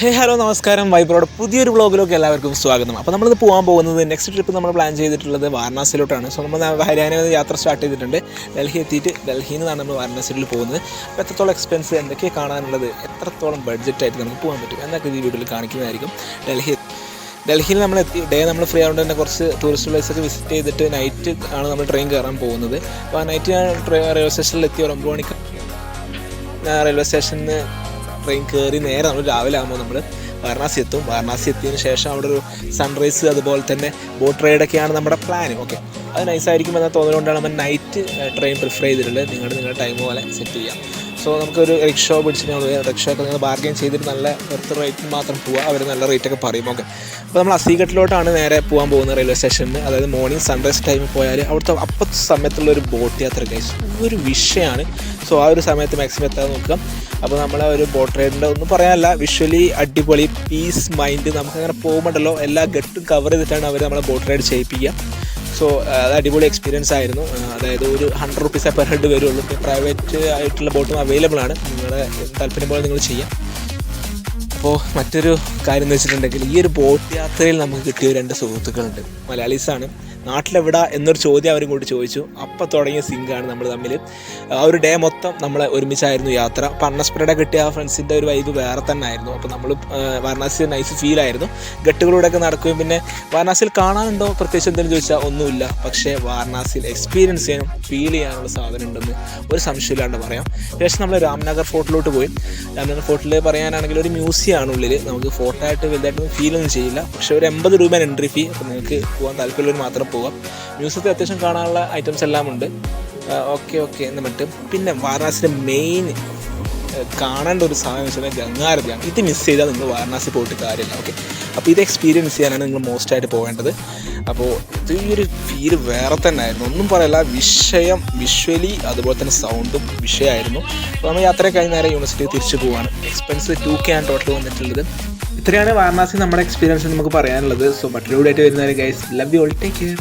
ഹേ hello നമസ്കാരം. വൈബ്രോഡ് പുതിയൊരു വ്ളോഗിലേക്ക് എല്ലാവർക്കും സ്വാഗതം. അപ്പോൾ നമ്മളിത് പോകാൻ പോകുന്നത് നെക്സ്റ്റ് ട്രിപ്പ് നമ്മൾ പ്ലാൻ ചെയ്തിട്ടുള്ളത് വാരണാസിയിലോട്ടാണ്. സോ നമ്മൾ ഹരിയാന യാത്ര സ്റ്റാർട്ട് ചെയ്തിട്ടുണ്ട്. ഡൽഹി എത്തിയിട്ട് ഡൽഹിയിൽ നിന്നാണ് നമ്മൾ വാരണാസിയിൽ പോകുന്നത്. അപ്പോൾ എത്രത്തോളം എക്സ്പെൻസ് എന്തൊക്കെയാണ് കാണാനുള്ളത് എത്രത്തോളം ബഡ്ജറ്റായിട്ട് നമുക്ക് പോകാൻ പറ്റും എന്നൊക്കെ ഈ വീഡിയോയിൽ കാണിക്കുന്നതായിരിക്കും ഡൽഹി. ഡൽഹിയിൽ നമ്മൾ എത്തി ഡേ നമ്മൾ ഫ്രീ ആയതുകൊണ്ട് തന്നെ കുറച്ച് ടൂറിസ്റ്റ് പ്ലേസൊക്കെ വിസിറ്റ് ചെയ്തിട്ട് നൈറ്റ് ആണ് നമ്മൾ ട്രെയിൻ കയറാൻ പോകുന്നത്. അപ്പോൾ ആ നൈറ്റ് ഞാൻ റെയിൽവേ സ്റ്റേഷനിൽ എത്തി ഒരു ഒമ്പത് മണിക്ക് റെയിൽവേ സ്റ്റേഷനിൽ നിന്ന് ട്രെയിൻ കയറി നേരെ നമ്മൾ രാവിലെ ആകുമ്പോൾ നമ്മൾ വാരണാസി എത്തും. വാരണാസി എത്തിയതിന് ശേഷം അവിടെ ഒരു സൺറൈസ് അതുപോലെ തന്നെ ബോട്ട് റൈഡൊക്കെയാണ് നമ്മുടെ പ്ലാൻ ഓക്കെ അത് നൈസായിരിക്കും എന്ന തോന്നലുകൊണ്ടാണ് നമ്മൾ നൈറ്റ് ട്രെയിൻ പ്രിഫർ ചെയ്തിട്ടുള്ളത്. നിങ്ങൾ നിങ്ങളുടെ ടൈം പോലെ സെറ്റ് ചെയ്യാം. സോ നമുക്കൊരു റിക്ഷോ പിടിച്ചിട്ട് നമ്മൾ റിക്ഷോ ഒക്കെ നിങ്ങൾ ബാർഗെയിൻ ചെയ്തിട്ട് നല്ല വെറുതെ റേറ്റിൽ മാത്രം പോവുക അവർ നല്ല റേറ്റൊക്കെ പറയും. ഓക്കെ അപ്പോൾ നമ്മൾ അസീഘട്ടിലോട്ടാണ് നേരെ പോകാൻ പോകുന്നത് റെയിൽവേ സ്റ്റേഷനിൽ അതായത് മോർണിംഗ് സൺറൈസ് ടൈമിൽ പോയാൽ അവിടുത്തെ അപ്പത്തെ സമയത്തുള്ള ഒരു ബോട്ട് യാത്ര ഗൈസ് ഒരു വിഷയമാണ് സോ ആ ഒരു സമയത്ത് മാക്സിമം എത്താൻ നോക്കുക. അപ്പോൾ നമ്മളെ ഒരു ബോട്ട് റൈഡിന്റെ ഒന്നും പറയാനല്ല. വിഷ്വലി അടിപൊളി പീസ് മൈൻഡ് നമുക്കങ്ങനെ പോകുമ്പോണ്ടല്ലോ. എല്ലാ ഗട്ടും കവർ ചെയ്തിട്ടാണ് അവർ നമ്മളെ ബോട്ട് റൈഡ് ചെയ്യിപ്പിക്കുക. സോ അത് അടിപൊളി എക്സ്പീരിയൻസ് ആയിരുന്നു. അതായത് ഒരു ഹൺഡ്രഡ് റുപ്പീസേ പെർ ഹെഡ് വരുള്ളൂ. പ്രൈവറ്റ് ആയിട്ടുള്ള ബോട്ടും അവൈലബിൾ ആണ്. നിങ്ങളുടെ താല്പര്യം പോലെ നിങ്ങൾ ചെയ്യാം. അപ്പോൾ മറ്റൊരു കാര്യം എന്ന് വെച്ചിട്ടുണ്ടെങ്കിൽ ഈ ഒരു ബോട്ട് യാത്രയിൽ നമുക്ക് കിട്ടിയ രണ്ട് സുഹൃത്തുക്കളുണ്ട്. മലയാളീസാണ്. നാട്ടിലെവിടാ എന്നൊരു ചോദ്യം അവരും കൂടി ചോദിച്ചു. അപ്പം തുടങ്ങിയ സിങ്കാണ് നമ്മൾ തമ്മിൽ ആ ഒരു ഡേ മൊത്തം നമ്മൾ ഒരുമിച്ചായിരുന്നു യാത്ര. പർണസ്പുരയുടെ കിട്ടിയ ആ ഫ്രണ്ട്സിന്റെ ഒരു വൈബ് വേറെ തന്നെ ആയിരുന്നു അപ്പോൾ നമ്മൾ വാരണാസി നൈസ് ഫീലായിരുന്നു ഗട്ടുകളിലൂടെയൊക്കെ നടക്കുകയും പിന്നെ വാരണാസിയിൽ കാണാനുണ്ടോ? പ്രത്യേകിച്ച് എന്തെങ്കിലും ചോദിച്ചാൽ ഒന്നുമില്ല. പക്ഷേ വാരണാസിയിൽ എക്സ്പീരിയൻസ് ചെയ്യാനും ഫീൽ ചെയ്യാനുള്ള സാധനം ഉണ്ടെന്ന് ഒരു സംശയമില്ലാണ്ട് പറയാം. ശേഷം നമ്മൾ രാംനഗർ ഫോർട്ടിലോട്ട് പോയി. രാംനഗർ ഫോർട്ടിൽ പറയാനാണെങ്കിൽ ഒരു മ്യൂസിയം ആണ് ഉള്ളിൽ നമുക്ക് ഫോട്ടോ ആയിട്ട് വലുതായിട്ടൊന്നും ഒന്നും ചെയ്യില്ല. പക്ഷേ ഒരു എൺപത് രൂപയാണ് എൻട്രി ഫീ അപ്പോൾ നിങ്ങൾക്ക് പോകാൻ താല്പര്യമുള്ളവർ മാത്രം പോകാം. മ്യൂസിയത്തിൽ അത്യാവശ്യം കാണാനുള്ള ഐറ്റംസ് എല്ലാം ഉണ്ട്. ഓക്കെ ഓക്കെ എന്ന് മറ്റും പിന്നെ വാരണാസിന്റെ മെയിൻ കാണേണ്ട ഒരു സാധനം എന്ന് വെച്ചാൽ ഗംഗാരതിയാണ്. ഇത് മിസ് ചെയ്താൽ നിങ്ങൾ വാരണാസി പോയിട്ട് കാര്യമില്ല ഓക്കെ അപ്പോൾ ഇത് എക്സ്പീരിയൻസ് ചെയ്യാനാണ് നിങ്ങൾ മോസ്റ്റ് ആയിട്ട് പോകേണ്ടത്. അപ്പോൾ ഇത് ഈ ഒരു ഫീൽ വേറെ തന്നെ ആയിരുന്നു ഒന്നും പറയല്ല വിഷയം വിഷ്വലി അതുപോലെ തന്നെ സൗണ്ടും വിഷയമായിരുന്നു. അപ്പോൾ നമ്മൾ യാത്ര കഴിഞ്ഞ നേരെ യൂണിവേഴ്സിറ്റി തിരിച്ചു പോവാണ്. എക്സ്പെൻസ് ടു കെ ആണ് ടോട്ടൽ വന്നിട്ടുള്ളത്. ഇത്രയാണ് വാരണാസി നമ്മുടെ എക്സ്പീരിയൻസ് നമുക്ക് പറയാനുള്ളത്. സോ മറ്റൊരു വീഡിയോ ആയിട്ട് വരുന്നവരെ guys love you all take care